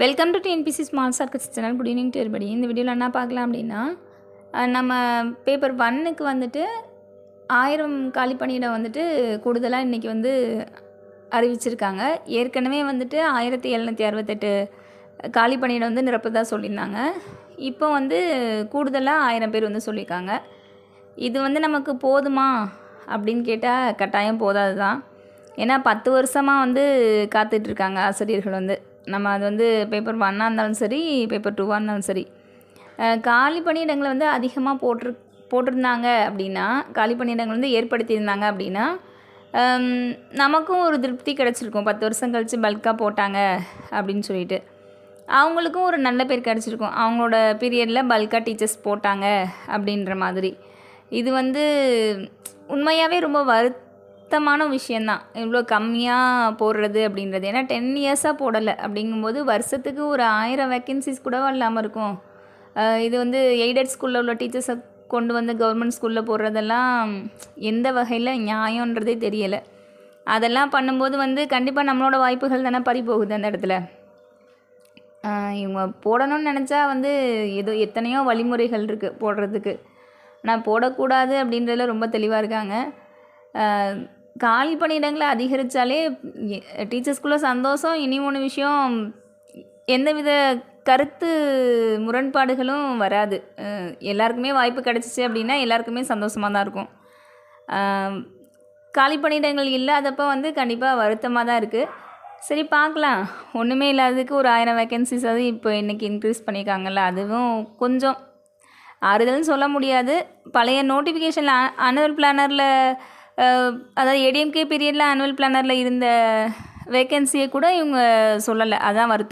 Welcome to TNPC small circus channel good evening to இந்த வீடியோவில் என்ன பார்க்கலாம் அப்படின்னா நம்ம பேப்பர் ஒன்னுக்கு வந்துட்டு ஆயிரம் காலி பணியிடம் வந்துட்டு கூடுதலாக இன்றைக்கி வந்து அறிவிச்சிருக்காங்க. ஏற்கனவே வந்துட்டு ஆயிரத்தி எழுநூற்றி அறுபத்தெட்டு காலி பணியிடம் வந்து நிரப்பதாக சொல்லியிருந்தாங்க. இப்போ வந்து கூடுதலாக ஆயிரம் பேர் வந்து சொல்லியிருக்காங்க. இது வந்து நமக்கு போதுமா அப்படின்னு கேட்டால் கட்டாயம் போதாது தான் ஏன்னா பத்து வருஷமாக வந்து காத்துட்ருக்காங்க ஆசிரியர்கள் வந்து. நம்ம அது வந்து பேப்பர் ஒன்னாக இருந்தாலும் சரி பேப்பர் டூவாக இருந்தாலும் சரி. காலி பணியிடங்களை வந்து அதிகமாக போட்டிரு போட்டிருந்தாங்க அப்படின்னா காலி பணியிடங்கள் வந்து ஏற்படுத்தியிருந்தாங்க அப்படின்னா நமக்கும் ஒரு திருப்தி கிடச்சிருக்கும். பத்து வருஷம் கழித்து பல்காக போட்டாங்க அப்படின்னு சொல்லிட்டு. அவங்களுக்கும் ஒரு நல்ல பேர் கிடச்சிருக்கும். அவங்களோட பீரியடில் பல்காக டீச்சர்ஸ் போட்டாங்க அப்படின்ற மாதிரி. இது வந்து உண்மையாகவே ரொம்ப வருத்தமான விஷயந்தான். இவ்வளோ கம்மியாக போடுறது அப்படின்றது. ஏன்னா டென் இயர்ஸாக போடலை. அப்படிங்கும்போது வருஷத்துக்கு ஒரு ஆயிரம் வேக்கன்சிஸ் கூட இல்லாமல் இருக்கும். இது வந்து எய்டட் ஸ்கூலில் உள்ள டீச்சர்ஸை கொண்டு வந்து கவர்மெண்ட் ஸ்கூலில் போடுறதெல்லாம் எந்த வகையில் நியாயன்றதே தெரியலை. அதெல்லாம் பண்ணும்போது வந்து கண்டிப்பாக நம்மளோட வாய்ப்புகள் தானே பறி போகுது அந்த இடத்துல. இவங்க போடணும்னு நினச்சா வந்து ஏதோ எத்தனையோ வழிமுறைகள் இருக்குது போடுறதுக்கு. ஆனால் போடக்கூடாது அப்படின்றதுல ரொம்ப தெளிவாக இருக்காங்க. காலி பணியிடங்களை அதிகரித்தாலே டீச்சர்ஸ்குள்ளே சந்தோஷம் இனி ஒன்று விஷயம் எந்தவித கருத்து முரண்பாடுகளும் வராது. எல்லாருக்குமே வாய்ப்பு கிடச்சிச்சு அப்படின்னா எல்லாருக்குமே சந்தோஷமாக தான் இருக்கும். காலி பணியிடங்கள் இல்லாதப்போ வந்து கண்டிப்பாக வருத்தமாக தான் இருக்குது சரி பார்க்கலாம். ஒன்றுமே இல்லாததுக்கு ஒரு ஆயிரம் வேக்கன்சிஸ் அது இப்போ இன்றைக்கி இன்க்ரீஸ் பண்ணியிருக்காங்கல்ல அதுவும் கொஞ்சம். ஆறுதல்னு சொல்ல முடியாது. பழைய நோட்டிஃபிகேஷனில் அனுவல் பிளானரில் அதாவது ஏடிஎம்கே பீரியடில் ஆனுவல் பிளானரில் இருந்த வேக்கன்சியை கூட இவங்க சொல்லலை. அதான் வருத்தம்.